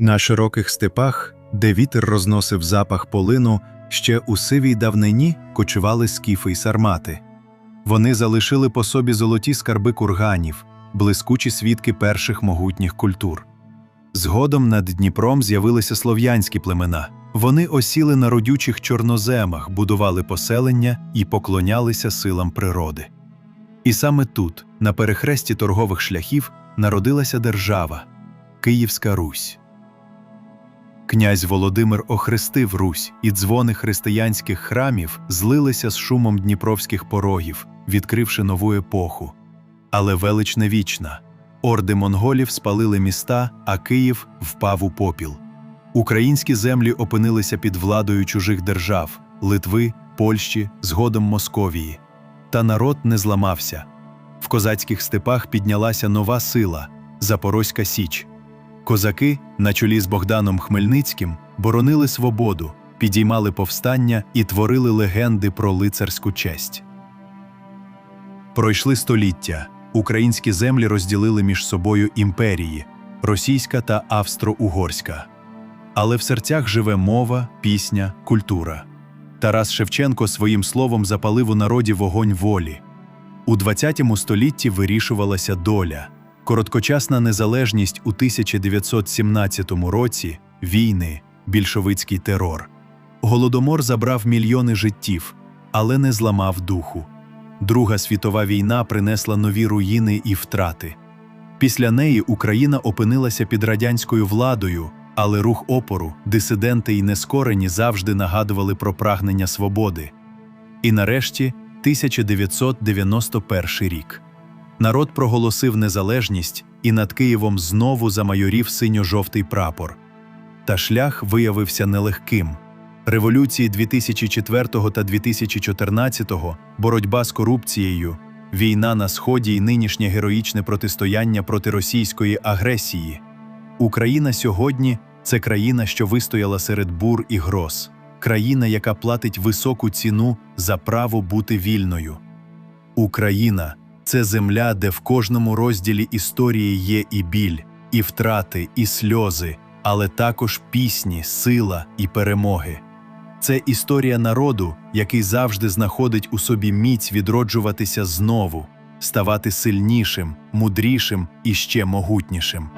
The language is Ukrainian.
На широких степах, де вітер розносив запах полину, ще у сивій давнині кочували скіфи й сармати. Вони залишили по собі золоті скарби курганів, блискучі свідки перших могутніх культур. Згодом над Дніпром з'явилися слов'янські племена. Вони осіли на родючих чорноземах, будували поселення і поклонялися силам природи. І саме тут, на перехресті торгових шляхів, народилася держава Київська Русь. Князь Володимир охрестив Русь, і дзвони християнських храмів злилися з шумом дніпровських порогів, відкривши нову епоху. Але велич не вічна. Орди монголів спалили міста, а Київ впав у попіл. Українські землі опинилися під владою чужих держав Литви, Польщі, згодом Московії. Та народ не зламався. В козацьких степах піднялася нова сила Запорозька Січ. Козаки, на чолі з Богданом Хмельницьким, боронили свободу, підіймали повстання і творили легенди про лицарську честь. Пройшли століття. Українські землі розділили між собою імперії російська та австро-угорська. Але в серцях живе мова, пісня, культура. Тарас Шевченко своїм словом запалив у народі вогонь волі. У ХХ столітті вирішувалася доля. Короткочасна незалежність у 1917 році, війни, більшовицький терор. Голодомор забрав мільйони життів, але не зламав духу. Друга світова війна принесла нові руїни і втрати. Після неї Україна опинилася під радянською владою, але рух опору, дисиденти і нескорені завжди нагадували про прагнення свободи. І нарешті 1991 рік. Народ проголосив незалежність, і над Києвом знову замайорів синьо-жовтий прапор. Та шлях виявився нелегким. Революції 2004 та 2014, боротьба з корупцією, війна на сході і нинішнє героїчне протистояння проти російської агресії. Україна сьогодні це країна, що вистояла серед бур і гроз, країна, яка платить високу ціну за право бути вільною. Україна це земля, де в кожному розділі історії є і біль, і втрати, і сльози, але також пісні, сила і перемоги. Це історія народу, який завжди знаходить у собі міць відроджуватися знову, ставати сильнішим, мудрішим і ще могутнішим.